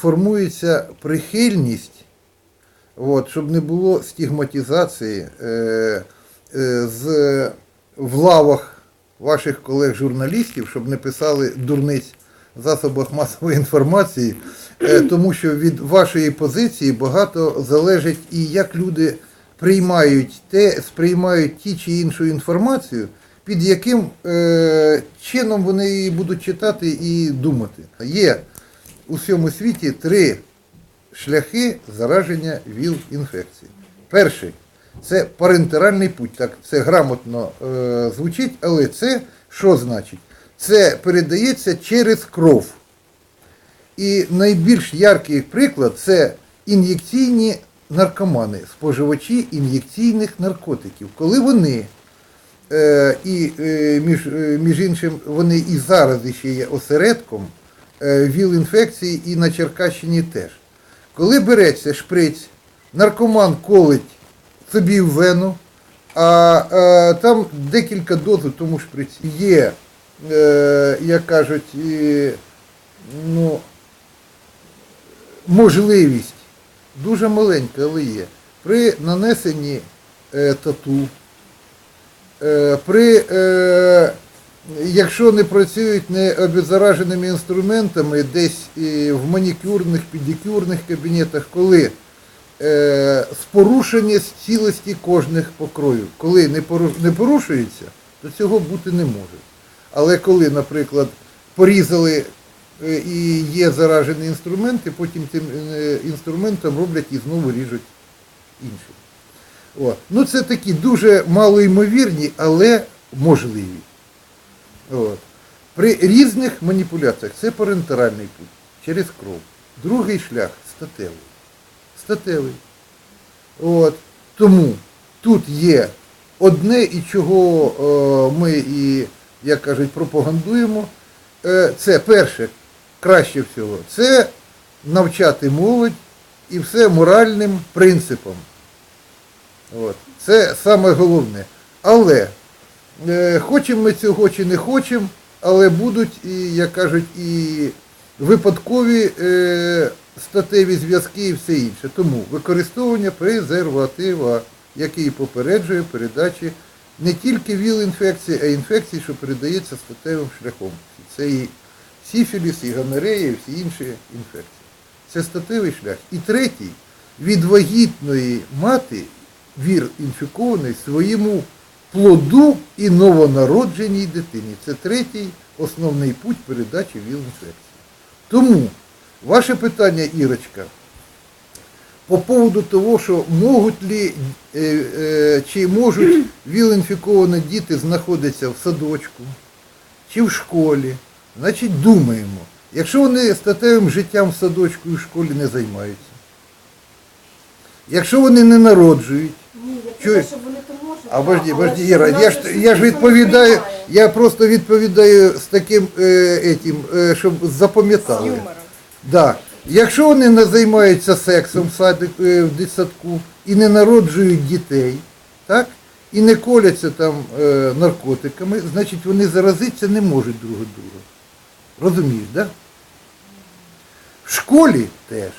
формується прихильність, от, щоб не було стигматизації е, е, з, в лавах ваших колег-журналістів, щоб не писали дурниць в засобах масової інформації, е, тому що від вашої позиції багато залежить і як люди приймають те, сприймають ті чи іншу інформацію, під яким е, чином вони її будуть читати і думати. Є у всьому світі три шляхи зараження ВІЛ-інфекції. Перший це парентеральний путь. Так, це грамотно е, звучить, але це що значить? Це передається через кров. І найбільш яркий приклад це ін'єкційні наркомани, споживачі ін'єкційних наркотиків. Коли вони, е, і е, між, е, між іншим, вони і зараз ще є осередком ВІЛ-інфекції і на Черкащині теж. Коли береться шприць, наркоман колить собі в вену, а е, там декілька доз у тому шприці. Є, е, як кажуть, і, ну, можливість, дуже маленька, але є, при нанесенні е, тату, е, при, е, якщо не працюють не обеззараженими інструментами, десь і в манікюрних, педикюрних кабінетах, коли е, з порушення цілості кожних покроїв, коли не, пору- не порушується, то цього бути не може. Але коли, наприклад, порізали е, і є заражені інструменти, потім тим е, інструментом роблять і знову ріжуть інший. О. Ну це такі дуже малоймовірні, але можливі. От. При різних маніпуляціях це парентеральний путь через кров. Другий шлях статевий. Статевий. От. Тому тут є одне, і чого е, ми і, як кажуть, пропагандуємо. Е, це перше, краще всього, це навчати молодь і все моральним принципам. От. Це саме головне. Але хочемо ми цього чи не хочемо, але будуть, і, як кажуть, і випадкові е, статеві зв'язки і все інше. Тому використовування презерватива, який попереджує передачі не тільки ВІЛ-інфекції, а й інфекції, що передається статевим шляхом. Це і сіфіліс, і гонорея, і всі інші інфекції. Це статевий шлях. І третій від вагітної мати вір інфікований своєму плоду і новонародженій дитині. Це третій основний путь передачі ВІЛ-інфекції. Тому ваше питання, Ірочка, по поводу того, що можуть ли, е, е, чи можуть ВІЛ-інфіковані діти знаходитися в садочку чи в школі, значить думаємо. Якщо вони статевим життям в садочку і в школі не займаються, якщо вони не народжують, Ні, я Чуєш? кажу, що божді, але Іра, я ж, я ж відповідаю, я просто відповідаю з таким е, етім, е, щоб запам'ятали. Да. Якщо вони не займаються сексом в, садик, е, в дитсадку і не народжують дітей, так? і не коляться там е, наркотиками, значить вони заразитися не можуть друг друга. Розумієш, так? Да? В школі теж.